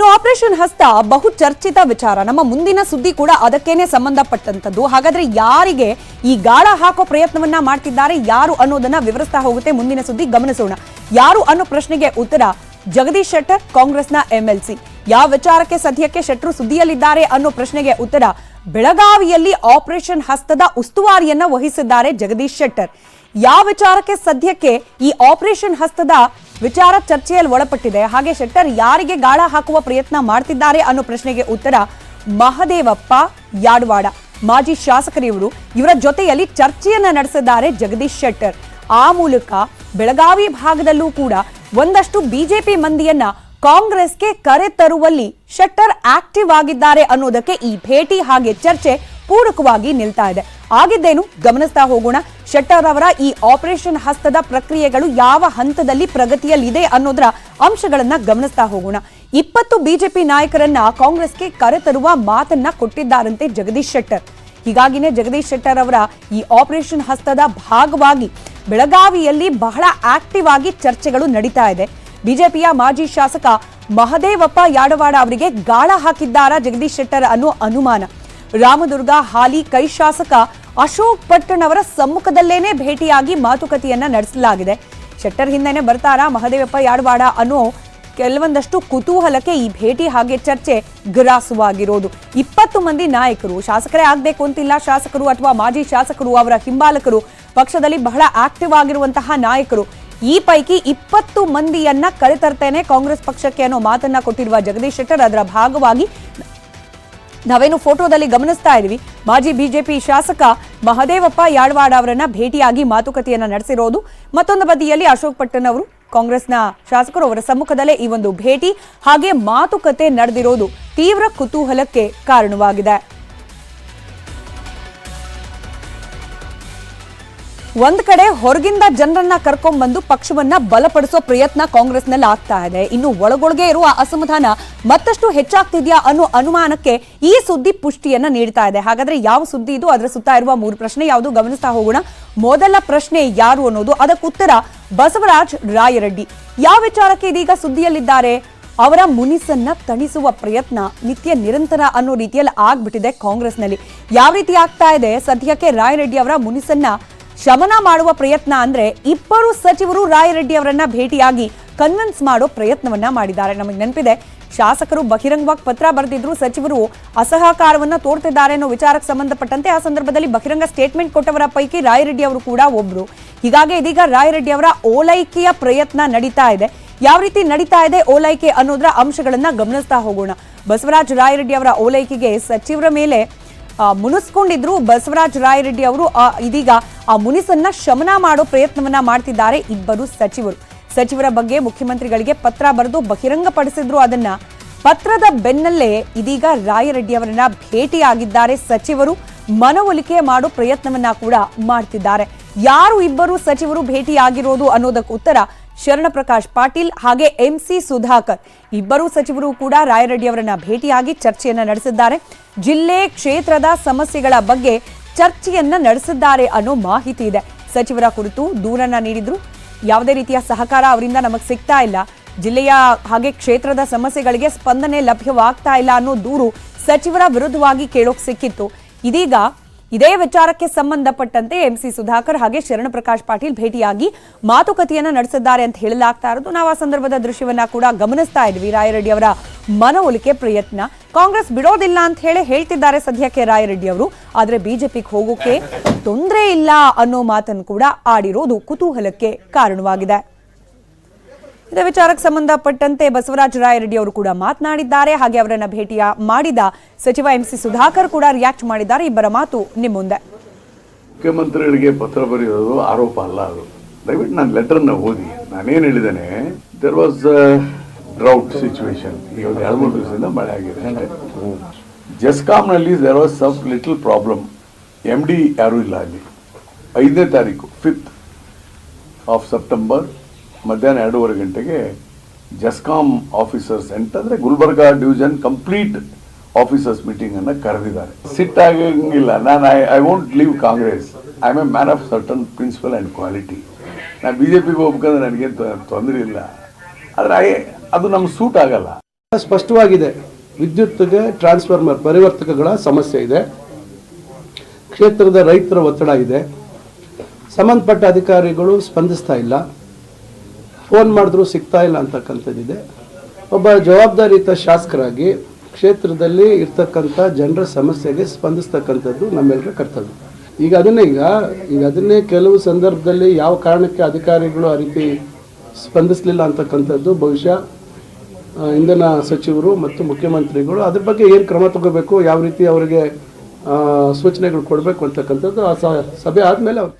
ಇನ್ನು ಆಪರೇಷನ್ ಹಸ್ತ ಬಹು ಚರ್ಚಿತ ವಿಚಾರ. ನಮ್ಮ ಮುಂದಿನ ಸುದ್ದಿ ಕೂಡ ಅದಕ್ಕೇನೆ ಸಂಬಂಧಪಟ್ಟಂತದ್ದು ಹಾಗಾದ್ರೆ ಯಾರಿಗೆ ಈ ಗಾಳ ಹಾಕೋ ಪ್ರಯತ್ನವನ್ನ ಮಾಡ್ತಿದ್ದಾರೆ, ಯಾರು ಅನ್ನೋದನ್ನ ವಿವರಿಸ್ತಾ ಹೋಗುತ್ತೆ ಮುಂದಿನ ಸುದ್ದಿ. ಗಮನಿಸೋಣ. ಯಾರು ಅನ್ನೋ ಪ್ರಶ್ನೆಗೆ ಉತ್ತರ? ಜಗದೀಶ್ ಶೆಟ್ಟರ್, ಕಾಂಗ್ರೆಸ್ನ ಎಂಎಲ್ಸಿ. ಯಾವ ವಿಚಾರಕ್ಕೆ ಸದ್ಯಕ್ಕೆ ಶೆಟ್ರು ಸುದ್ದಿಯಲ್ಲಿದ್ದಾರೆ ಅನ್ನೋ ಪ್ರಶ್ನೆಗೆ ಉತ್ತರ? ಬೆಳಗಾವಿಯಲ್ಲಿ ಆಪರೇಷನ್ ಹಸ್ತದ ಉಸ್ತುವಾರಿಯನ್ನ ವಹಿಸಿದ್ದಾರೆ ಜಗದೀಶ್ ಶೆಟ್ಟರ್. ಯಾವ ವಿಚಾರಕ್ಕೆ ಸದ್ಯಕ್ಕೆ ಈ ಆಪರೇಷನ್ ಹಸ್ತದ ವಿಚಾರ ಚರ್ಚೆಯಲ್ಲಿ ಒಳಪಟ್ಟಿದೆ. ಹಾಗೆ ಶೆಟ್ಟರ್ ಯಾರಿಗೆ ಗಾಳ ಹಾಕುವ ಪ್ರಯತ್ನ ಮಾಡ್ತಿದ್ದಾರೆ ಅನ್ನೋ ಪ್ರಶ್ನೆಗೆ ಉತ್ತರ ಮಹದೇವಪ್ಪ ಯಾಡವಾಡ. ಮಾಜಿ ಶಾಸಕರಿವರು ಇವರ ಜೊತೆಯಲ್ಲಿ ಚರ್ಚೆಯನ್ನ ನಡೆಸಿದ್ದಾರೆ ಜಗದೀಶ್ ಶೆಟ್ಟರ್. ಆ ಮೂಲಕ ಬೆಳಗಾವಿ ಭಾಗದಲ್ಲೂ ಕೂಡ ಒಂದಷ್ಟು ಬಿಜೆಪಿ ಮಂದಿಯನ್ನ ಕಾಂಗ್ರೆಸ್ಗೆ ಕರೆ ತರುವಲ್ಲಿ ಶೆಟ್ಟರ್ ಆಕ್ಟಿವ್ ಆಗಿದ್ದಾರೆ ಅನ್ನೋದಕ್ಕೆ ಈ ಭೇಟಿ ಹಾಗೆ ಚರ್ಚೆ ಪೂರಕವಾಗಿ ನಿಲ್ತಾ ಇದೆ. ಆಗಿದ್ದೇನು? ಗಮನಿಸ್ತಾ ಹೋಗೋಣ. ಶೆಟ್ಟರ್ ಅವರ ಈ ಆಪರೇಷನ್ ಹಸ್ತದ ಪ್ರಕ್ರಿಯೆಗಳು ಯಾವ ಹಂತದಲ್ಲಿ ಪ್ರಗತಿಯಲ್ಲಿದೆ ಅನ್ನೋದರ ಅಂಶಗಳನ್ನ ಗಮನಿಸ್ತಾ ಹೋಗೋಣ. ಇಪ್ಪತ್ತು ಬಿಜೆಪಿ ನಾಯಕರನ್ನ ಕಾಂಗ್ರೆಸ್ಗೆ ಕರೆತರುವ ಮಾತನ್ನ ಕೊಟ್ಟಿದ್ದಾರಂತೆ ಜಗದೀಶ್ ಶೆಟ್ಟರ್. ಹೀಗಾಗಿನೇ ಜಗದೀಶ್ ಶೆಟ್ಟರ್ ಅವರ ಈ ಆಪರೇಷನ್ ಹಸ್ತದ ಭಾಗವಾಗಿ ಬೆಳಗಾವಿಯಲ್ಲಿ ಬಹಳ ಆಕ್ಟಿವ್ ಆಗಿ ಚರ್ಚೆಗಳು ನಡೀತಾ ಇದೆ. ಬಿಜೆಪಿಯ ಮಾಜಿ ಶಾಸಕ ಮಹದೇವಪ್ಪ ಯಾಡವಾಡ ಅವರಿಗೆ ಗಾಳ ಹಾಕಿದ್ದಾರಾ ಜಗದೀಶ್ ಶೆಟ್ಟರ್ ಅನ್ನೋ ಅನುಮಾನ. ರಾಮದುರ್ಗ ಹಾಲಿ ಕೈ ಶಾಸಕ ಅಶೋಕ್ ಪಟ್ಟಣ್ ಅವರ ಸಮ್ಮುಖದಲ್ಲೇನೆ ಭೇಟಿಯಾಗಿ ಮಾತುಕತೆಯನ್ನ ನಡೆಸಲಾಗಿದೆ. ಶೆಟ್ಟರ್ ಹಿಂದೆನೆ ಬರ್ತಾರಾ ಮಹದೇವಪ್ಪ ಯಾಡವಾಡ ಅನ್ನೋ ಕೆಲವೊಂದಷ್ಟು ಕುತೂಹಲಕ್ಕೆ ಈ ಭೇಟಿ ಹಾಗೆ ಚರ್ಚೆ ಗ್ರಾಸವಾಗಿರೋದು. ಇಪ್ಪತ್ತು ಮಂದಿ ನಾಯಕರು, ಶಾಸಕರೇ ಆಗ್ಬೇಕು ಅಂತಿಲ್ಲ, ಶಾಸಕರು ಅಥವಾ ಮಾಜಿ ಶಾಸಕರು, ಅವರ ಹಿಂಬಾಲಕರು ಪಕ್ಷದಲ್ಲಿ ಬಹಳ ಆಕ್ಟಿವ್ ಆಗಿರುವಂತಹ ನಾಯಕರು. ಈ ಪೈಕಿ ಇಪ್ಪತ್ತು ಮಂದಿಯನ್ನ ಕರೆತರ್ತೇನೆ ಕಾಂಗ್ರೆಸ್ ಪಕ್ಷಕ್ಕೆ ಅನ್ನೋ ಮಾತನ್ನ ಕೊಟ್ಟಿರುವ ಜಗದೀಶ್ ಶೆಟ್ಟರ್, ಅದರ ಭಾಗವಾಗಿ ನಾವೇನು ಫೋಟೋದಲ್ಲಿ ಗಮನಿಸ್ತಾ ಇದೀವಿ ಮಾಜಿ ಬಿಜೆಪಿ ಶಾಸಕ ಮಹದೇವಪ್ಪ ಯಾಡವಾಡ ಅವರನ್ನ ಭೇಟಿಯಾಗಿ ಮಾತುಕತೆಯನ್ನ ನಡೆಸಿರೋದು. ಮತ್ತೊಂದು ಬದಿಯಲ್ಲಿ ಅಶೋಕ್ ಪಟ್ಟಣ್ ಅವರು, ಕಾಂಗ್ರೆಸ್ನ ಶಾಸಕರು ಅವರ ಸಮ್ಮುಖದಲ್ಲೇ ಈ ಒಂದು ಭೇಟಿ, ಹಾಗೆ ಮಾತುಕತೆ ನಡೆದಿರೋದು ತೀವ್ರ ಕುತೂಹಲಕ್ಕೆ ಕಾರಣವಾಗಿದೆ. ಒಂದ್ ಕಡೆ ಹೊರಗಿಂದ ಜನರನ್ನ ಕರ್ಕೊಂಡ್ಬಂದು ಪಕ್ಷವನ್ನ ಬಲಪಡಿಸೋ ಪ್ರಯತ್ನ ಕಾಂಗ್ರೆಸ್ನಲ್ಲಿ ಆಗ್ತಾ ಇದೆ. ಇನ್ನು ಒಳಗೊಳಗೆ ಇರುವ ಅಸಮಾಧಾನ ಮತ್ತಷ್ಟು ಹೆಚ್ಚಾಗ್ತಿದ್ಯಾ ಅನ್ನೋ ಅನುಮಾನಕ್ಕೆ ಈ ಸುದ್ದಿ ಪುಷ್ಟಿಯನ್ನ ನೀಡ್ತಾ ಇದೆ. ಹಾಗಾದ್ರೆ ಯಾವ ಸುದ್ದಿ ಇದು? ಅದರ ಸುತ್ತ ಇರುವ ಮೂರು ಪ್ರಶ್ನೆ ಯಾವುದು? ಗಮನಿಸ್ತಾ ಹೋಗೋಣ. ಮೊದಲ ಪ್ರಶ್ನೆ ಯಾರು ಅನ್ನೋದು. ಅದಕ್ಕೆ ಉತ್ತರ ಬಸವರಾಜ್ ರಾಯರೆಡ್ಡಿ. ಯಾವ ವಿಚಾರಕ್ಕೆ ಇದೀಗ ಸುದ್ದಿಯಲ್ಲಿದ್ದಾರೆ? ಅವರ ಮುನಿಸನ್ನ ತಣಿಸುವ ಪ್ರಯತ್ನ ನಿತ್ಯ ನಿರಂತರ ಅನ್ನೋ ರೀತಿಯಲ್ಲಿ ಆಗ್ಬಿಟ್ಟಿದೆ ಕಾಂಗ್ರೆಸ್ನಲ್ಲಿ. ಯಾವ ರೀತಿ ಆಗ್ತಾ ಇದೆ? ಸದ್ಯಕ್ಕೆ ರಾಯರೆಡ್ಡಿ ಅವರ ಮುನಿಸನ್ನ ಶಮನ ಮಾಡುವ ಪ್ರಯತ್ನ ಅಂದ್ರೆ ಇಬ್ಬರು ಸಚಿವರು ರಾಯರೆಡ್ಡಿ ಅವರನ್ನ ಭೇಟಿಯಾಗಿ ಕನ್ವಿನ್ಸ್ ಮಾಡೋ ಪ್ರಯತ್ನವನ್ನ ಮಾಡಿದ್ದಾರೆ. ನಮಗೆ ನೆನಪಿದೆ, ಶಾಸಕರು ಬಹಿರಂಗವಾಗಿ ಪತ್ರ ಬರೆದಿದ್ರು, ಸಚಿವರು ಅಸಹಕಾರವನ್ನ ತೋರ್ತಿದ್ದಾರೆ ಅನ್ನೋ ವಿಚಾರಕ್ಕೆ ಸಂಬಂಧಪಟ್ಟಂತೆ ಆ ಸಂದರ್ಭದಲ್ಲಿ ಬಹಿರಂಗ ಸ್ಟೇಟ್ಮೆಂಟ್ ಕೊಟ್ಟವರ ಪೈಕಿ ರಾಯರೆಡ್ಡಿ ಅವರು ಕೂಡ ಒಬ್ರು. ಹೀಗಾಗಿ ಇದೀಗ ರಾಯರೆಡ್ಡಿ ಅವರ ಓಲೈಕೆಯ ಪ್ರಯತ್ನ ನಡೀತಾ ಇದೆ. ಯಾವ ರೀತಿ ನಡೀತಾ ಇದೆ ಓಲೈಕೆ ಅನ್ನೋದರ ಅಂಶಗಳನ್ನ ಗಮನಿಸ್ತಾ ಹೋಗೋಣ. ಬಸವರಾಜ ರಾಯರೆಡ್ಡಿ ಅವರ ಓಲೈಕೆಗೆ ಸಚಿವರ ಮೇಲೆ ಮುನಿಸ್ಕೊಂಡಿದ್ರು. ಬಸವರಾಜ ರಾಯರೆಡ್ಡಿ ಅವರು ಇದೀಗ ಆ ಮುನಿಸನ್ನ ಶಮನ ಮಾಡೋ ಪ್ರಯತ್ನವನ್ನ ಮಾಡ್ತಿದ್ದಾರೆ ಇಬ್ಬರು ಸಚಿವರು. ಸಚಿವರ ಬಗ್ಗೆ ಮುಖ್ಯಮಂತ್ರಿಗಳಿಗೆ ಪತ್ರ ಬರೆದು ಬಹಿರಂಗಪಡಿಸಿದ್ರು ಅದನ್ನ. ಪತ್ರದ ಬೆನ್ನಲ್ಲೇ ಇದೀಗ ರಾಯರೆಡ್ಡಿ ಅವರನ್ನ ಭೇಟಿಯಾಗಿದ್ದಾರೆ ಸಚಿವರು. ಮನವೊಲಿಕೆ ಮಾಡೋ ಪ್ರಯತ್ನವನ್ನ ಕೂಡ ಮಾಡ್ತಿದ್ದಾರೆ. ಯಾರು ಇಬ್ಬರು ಸಚಿವರು ಭೇಟಿಯಾಗಿರೋದು ಅನ್ನೋದಕ್ಕೆ ಉತ್ತರ ಶರಣ ಪ್ರಕಾಶ್ ಪಾಟೀಲ್ ಹಾಗೆ ಎಂ ಸಿ ಸುಧಾಕರ್. ಇಬ್ಬರು ಸಚಿವರು ಕೂಡ ರಾಯರೆಡ್ಡಿ ಅವರನ್ನ ಭೇಟಿಯಾಗಿ ಚರ್ಚೆಯನ್ನ ನಡೆಸಿದ್ದಾರೆ. ಜಿಲ್ಲೆ ಕ್ಷೇತ್ರದ ಸಮಸ್ಯೆಗಳ ಬಗ್ಗೆ ಚರ್ಚೆಯನ್ನ ನಡೆಸಿದ್ದಾರೆ ಅನ್ನೋ ಮಾಹಿತಿ ಇದೆ. ಸಚಿವರ ಕುರಿತು ದೂರನ್ನ ನೀಡಿದ್ರು. ಯಾವುದೇ ರೀತಿಯ ಸಹಕಾರ ಅವರಿಂದ ನಮಗೆ ಸಿಗ್ತಾ ಇಲ್ಲ. ಜಿಲ್ಲೆಯ ಹಾಗೆ ಕ್ಷೇತ್ರದ ಸಮಸ್ಯೆಗಳಿಗೆ ಸ್ಪಂದನೆ ಲಭ್ಯವಾಗ್ತಾ ಇಲ್ಲ ಅನ್ನೋ ದೂರು ಸಚಿವರ ವಿರುದ್ಧವಾಗಿ ಕೇಳೋಕ್ ಸಿಕ್ಕಿತ್ತು. ಇದೀಗ ಇದೇ ವಿಚಾರಕ್ಕೆ ಸಂಬಂಧಪಟ್ಟಂತೆ ಎಂಸಿ ಸುಧಾಕರ್ ಹಾಗೆ ಶರಣ ಪ್ರಕಾಶ್ ಪಾಟೀಲ್ ಭೇಟಿಯಾಗಿ ಮಾತುಕತೆಯನ್ನ ನಡೆಸಿದ್ದಾರೆ ಅಂತ ಹೇಳಲಾಗ್ತಾ ಇರೋದು. ನಾವು ಆ ಸಂದರ್ಭದ ದೃಶ್ಯವನ್ನ ಕೂಡ ಗಮನಿಸ್ತಾ ಇದ್ವಿ. ರಾಯರೆಡ್ಡಿ ಅವರ ಮನವೊಲಿಕೆ ಪ್ರಯತ್ನ. ಕಾಂಗ್ರೆಸ್ ಬಿಡೋದಿಲ್ಲ ಅಂತ ಹೇಳಿ ಹೇಳ್ತಿದ್ದಾರೆ ಸದ್ಯಕ್ಕೆ ರಾಯರೆಡ್ಡಿ ಅವರು. ಆದ್ರೆ ಬಿಜೆಪಿಗೆ ಹೋಗೋಕೆ ತೊಂದರೆ ಇಲ್ಲ ಅನ್ನೋ ಮಾತನ್ನು ಕೂಡ ಆಡಿರೋದು ಕುತೂಹಲಕ್ಕೆ ಕಾರಣವಾಗಿದೆ. ಇದೇ ವಿಚಾರಕ್ಕೆ ಸಂಬಂಧಪಟ್ಟಂತೆ ಬಸವರಾಜ ರಾಯರೆಡ್ಡಿ ಅವರು ಕೂಡ ಮಾತನಾಡಿದ್ದಾರೆ. ಹಾಗೆ ಅವರನ್ನು ಭೇಟಿಯ ಮಾಡಿದ ಸಚಿವ ಎಂಸಿ ಸುಧಾಕರ್ ಕೂಡ ರಿಯಾಕ್ಟ್ ಮಾಡಿದ್ದಾರೆ. ಇಬ್ಬರ ಮಾತು ನಿಮ್ಮ ಮುಂದೆ. ಮುಖ್ಯಮಂತ್ರಿಗಳಿಗೆ ಪತ್ರ ಬರೆಯೋದು ಆರೋಪ ಅಲ್ಲ ಅದು. ದಯವಿಟ್ಟು ನಾನು ಲೆಟರ್ನ ಓದಿ. ನಾನೇನು ಹೇಳಿದ್ದೇನೆ ದೆರ್ ವಾಸ್ ಡ್ರೌಟ್ ಸಿಚುವೇಶನ್ ಈಗ ಒಂದು ಎರಡು ಮೂರು ದಿವಸದಿಂದ ಮಳೆ ಆಗಿದೆ ಜಸ್ಕಾಮ್ನಲ್ಲಿ there was some little problem M D ಯಾರೂ ಇಲ್ಲ ಅಲ್ಲಿ. ಐದನೇ ತಾರೀಕು ಫಿಫ್ತ್ ಆಫ್ ಸೆಪ್ಟೆಂಬರ್ ಮಧ್ಯಾಹ್ನ ಎರಡೂವರೆ ಗಂಟೆಗೆ ಜಸ್ಕಾಮ್ ಆಫೀಸರ್ಸ್ ಅಂತಂದ್ರೆ Gulbarga division complete officers meeting ಅನ್ನ ಕರೆದಿದ್ದಾರೆ. ಸಿಟ್ ಆಗಂಗಿಲ್ಲ. ನಾನು I I won't leave Congress I am a man of certain principle and quality ನಾನು ಬಿ ಜೆ ಪಿಗೆ ಹೋಗ್ಬೇಕಂದ್ರೆ ನನಗೇನು ತೊಂದರೆ ಇಲ್ಲ. ಆದರೆ ಐ ಅದು ನಮ್ಗೆ ಸೂಟ್ ಆಗಲ್ಲ. ಸ್ಪಷ್ಟವಾಗಿದೆ. ವಿದ್ಯುತ್ಗೆ ಟ್ರಾನ್ಸ್ಫಾರ್ಮರ್ ಪರಿವರ್ತಕಗಳ ಸಮಸ್ಯೆ ಇದೆ. ಕ್ಷೇತ್ರದ ರೈತರ ಒತ್ತಡ ಇದೆ. ಸಂಬಂಧಪಟ್ಟ ಅಧಿಕಾರಿಗಳು ಸ್ಪಂದಿಸ್ತಾ ಇಲ್ಲ. ಫೋನ್ ಮಾಡಿದ್ರು ಸಿಗ್ತಾ ಇಲ್ಲ ಅಂತಕ್ಕಂಥದ್ದಿದೆ. ಒಬ್ಬ ಜವಾಬ್ದಾರಿಯುತ ಶಾಸಕರಾಗಿ ಕ್ಷೇತ್ರದಲ್ಲಿ ಇರ್ತಕ್ಕಂಥ ಜನರ ಸಮಸ್ಯೆಗೆ ಸ್ಪಂದಿಸ್ತಕ್ಕಂಥದ್ದು ನಮ್ಮೆಲ್ಲರ ಕರ್ತವ್ಯ. ಈಗ ಅದನ್ನೇ ಈಗ ಈಗ ಅದನ್ನೇ ಕೆಲವು ಸಂದರ್ಭದಲ್ಲಿ ಯಾವ ಕಾರಣಕ್ಕೆ ಅಧಿಕಾರಿಗಳು ಆ ರೀತಿ ಸ್ಪಂದಿಸಲಿಲ್ಲ ಅಂತಕ್ಕಂಥದ್ದು ಬಹುಶಃ ಇಂಧನ ಸಚಿವರು ಮತ್ತು ಮುಖ್ಯಮಂತ್ರಿಗಳು ಅದ್ರ ಬಗ್ಗೆ ಏನು ಕ್ರಮ ತಗೋಬೇಕು, ಯಾವ ರೀತಿ ಅವರಿಗೆ ಸೂಚನೆಗಳು ಕೊಡಬೇಕು ಅಂತಕ್ಕಂಥದ್ದು ಆ ಸಭೆ ಆದಮೇಲೆ ಅವ್ರು